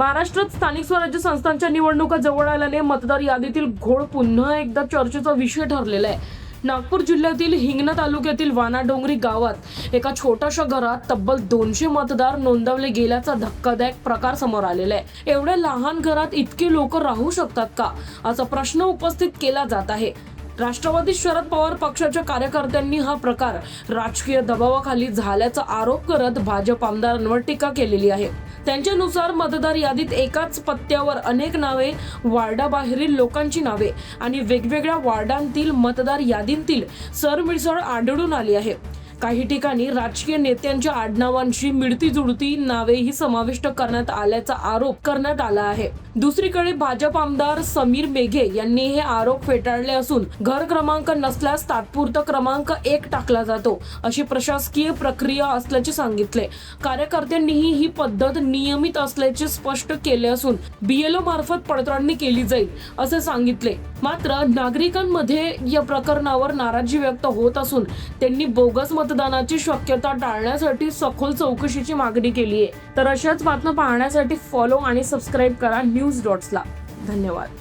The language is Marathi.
महाराष्ट्रात स्थानिक स्वराज्य संस्थांच्या निवडणुका जवळ आल्याने मतदार यादीतील घोळ पुन्हा एकदा चर्चेचा विषय ठरलेला आहे. नागपूर जिल्ह्यातील हिंगणा तालुक्यातील वानाडोंगरी गावात एका छोट्याशा घरात तब्बल दोनशे मतदार नोंदवले गेल्याचा धक्कादायक प्रकार समोर आलेला आहे. एवढ्या लहान घरात इतके लोक राहू शकतात का? असा प्रश्न उपस्थित केला जात आहे. राष्ट्रवादी शरद पवार पक्षाच्या कार्यकर्त्यांनी हा प्रकार राजकीय दबावाखाली झाल्याचा आरोप करत भाजप आमदारांवर टीका केलेली आहे. त्यांच्यानुसार मतदार यादीत एकाच पत्त्यावर अनेक नावे वार्डाबाहेरील लोकांची नावे आणि वेगवेगळ्या वार्डांतील मतदार यादींतील सरमिसळ आढळून आली आहे. काही ठिकाणी राजकीय नेत्यांच्या आडनावांशी मिळती जुळती नावेही समाविष्ट करण्यात आल्याचा आरोप करण्यात आला आहे. दुसरीकडे भाजप आमदार समीर मेघे यांनी हे आरोप फेटाळले असून घर क्रमांक नसल्यास तात्पुरता क्रमांक एक टाकला जातो अशी प्रशासकीय प्रक्रिया असल्याचे सांगितले. कार्यकर्त्यांनीही ही पद्धत नियमित असल्याचे स्पष्ट केले असून बीएलओ मार्फत पडताळणी केली जाईल असे सांगितले. मात्र नागरिकांमध्ये या प्रकरणावर नाराजी व्यक्त होत असून त्यांनी बोगस मतदानाची शक्यता टाळण्यासाठी सखोल चौकशीची मागणी केली आहे तर अशाच बातम्या पाहण्यासाठी फॉलो आणि सबस्क्राईब करा न्यूज डॉट्सला धन्यवाद.